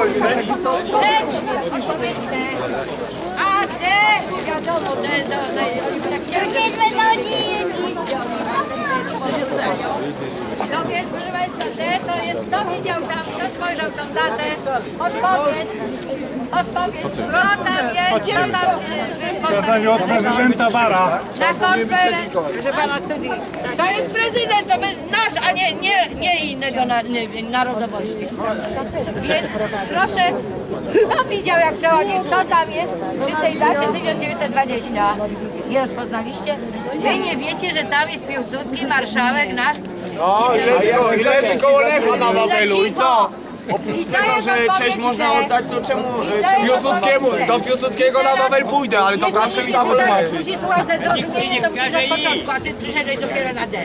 Lecz, osobiste. A te, wiadomo, te, te, te, te, te, te, te, te, te, te, te, te, te, te, te, no więc, proszę Państwa, te to jest, kto widział tam, kto spojrzał tą datę, odpowiedź, odpowiedź, co tam jest, co tam jest, Zadanie od prezydenta Bara. na konferencji, proszę Pana, który, to jest prezydent, to my, nasz, a nie, nie, nie innego na, nie, narodowości. Więc proszę, kto widział jak przechodził, co tam jest przy tej dacie 1920? Nie rozpoznaliście? Wy nie wiecie, że tam jest Piłsudski, marszałek nasz? No, Jest- i leży koło Lecha na Wawelu i co? I to jest że cześć można oddać, to czemu... I to jest Piłsudskiemu, do Piłsudskiego na Wawel pójdę, ale to proszę mi tam wytłumaczyć. Musisz słuchać te zrozumienie, to musisz od początku, a ty przyszedłeś dopiero na D.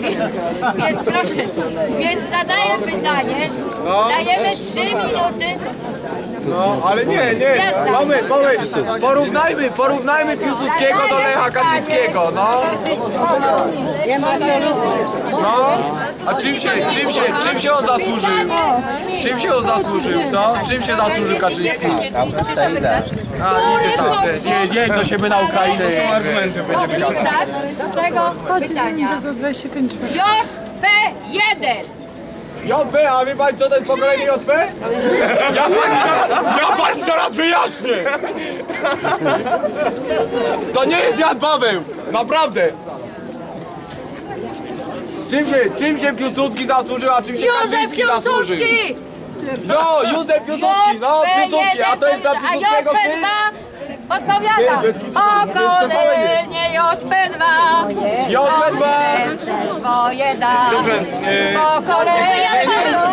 Więc, więc proszę, więc zadaję pytanie, dajemy trzy minuty. No, ale nie, nie, moment, moment, porównajmy, porównajmy Piłsudskiego do Lecha Kaczyńskiego, no. No, a czym się, czym się, czym się on zasłużył? Czym się on zasłużył, co? Czym się zasłużył Kaczyński? A, idzie tam, nie, nie, to się by na Ukrainę. Argumenty Opisać do tego pytania. JP1. JP, a wie pani co to jest pokolenie JP? Ja pani zaraz wyjaśnię! To nie jest Jan Paweł, naprawdę! Czym się, czym się Piłsudski zasłużył, a czym się Józef Kaczyński zasłużył? Piłsudski. No, Józef Piłsudski, no Piłsudski, a to jest dla Piłsudskiego JP2 syn? odpowiada. Pokolenie JP2. JP2. Serce swoje da. e, Pokolenie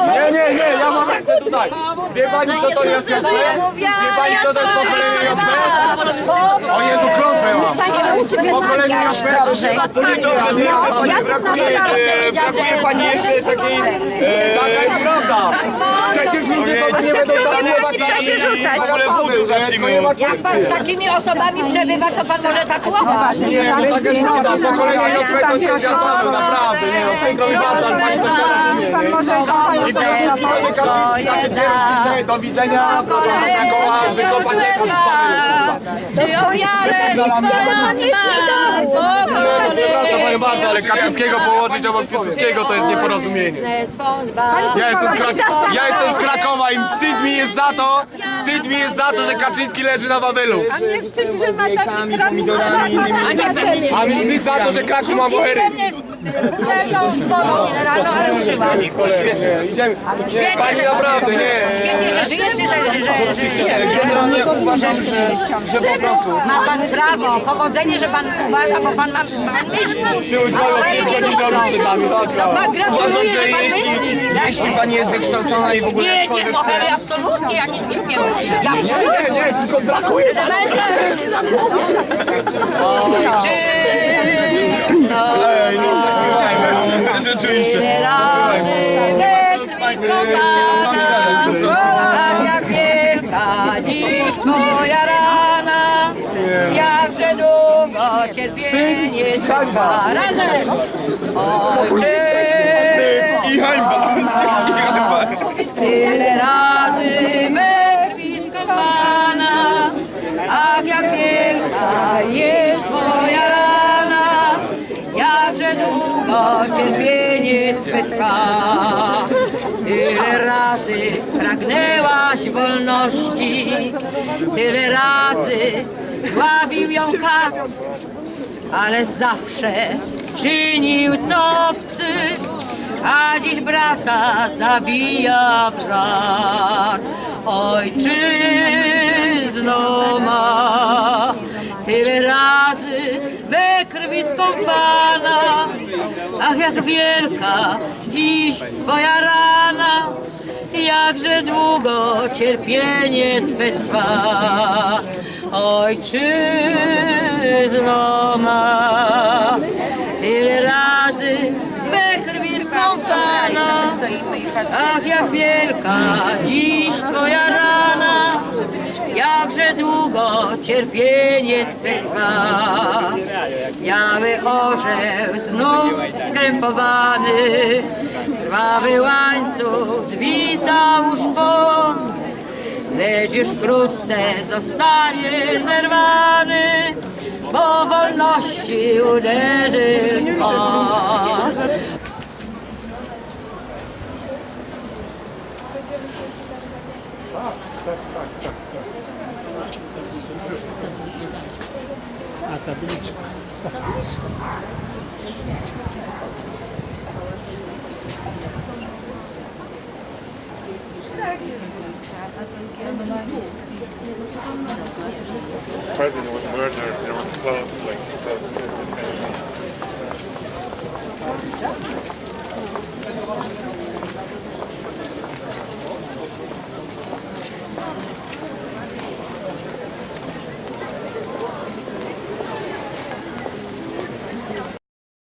Nie, nie, nie, ja mam ręce tutaj. Wie pani co to jest Wie pani co to jest pokolenie JP? O Jezu, klątwę mam. Pokolenie JP. Dobrze. Brakuje, e, brakuje pani jeszcze takiej... Taka jest prawda. Przecież ludzie to nie będą zajmować W ogóle wódu zacznijmy. Jak pan z takimi osobami przebywa, to pan może tak tatuować. Nie, to taka jest prawda. Pokolenie JP to nie Paweł, naprawdę. Nie, no, przykro mi bardzo, ale pani to nie rozumie. nie? I to nie Kaczyński, takie pierścienie. Do widzenia, prowadząca koła, wykopanie Czy o wiarę swoją Przepraszam panią bardzo, ale Kaczyńskiego położyć obok Piłsudskiego to jest nieporozumienie. Ja jestem, z Krak- ja jestem z Krakowa i wstyd mi jest za to, wstyd mi jest za to, że Kaczyński leży na Wawelu. A mi wstyd za to, że Kraków ma bohery. Z wodą mineralną, ale. Idziemy. Nie, Świetnie, pani że- naprawdę, nie. Świetnie, że żyje, czy że, że, że, że, Generalnie uważam, że, że po prostu... Ma pan prawo, powodzenie, że pan uważa, bo pan ma pan myśli. Przyłóż A moją poety piłkę nie do myślą. przed nami, chodź, No chodź. pan Uważam, gratuluję, że pan jeśli, myśli. jeśli pani jest wykształcona i w ogóle Nie, nie, jakkolwiek mohery absolutnie, ja nic nie umiem. Ja Nie, nie, tylko brakuje Państwa, Ej, no zaśpiewajmy, no, rzeczywiście. Tyle razy metr tak jak wielka dziś twoja rana, jakże długo cierpienie trwa. Razem. Ojczyzno, I hańba, i hańba. tyle razy we krwi skąpana, ach jak wielka jest długo cierpienie Twe trwa. Tyle razy pragnęłaś wolności, tyle razy dławił ją kat, ale zawsze czynił to obcy, a dziś brata zabija brat. Ojczyzno ma tyle razy we krwi skąpana, ach jak wielka dziś twoja rana, jakże długo cierpienie Twe trwa. Ojczyzno ma tyle razy we krwi skąpana, ach jak wielka dziś Twoja długo cierpienie Twe trwa. Biały orzeł znów skrępowany, krwawy łańcuch zwisał szpon, lecz już wkrótce zostanie zerwany, bo wolności uderzy Pan. A tabliczka. The president was murdered. There was a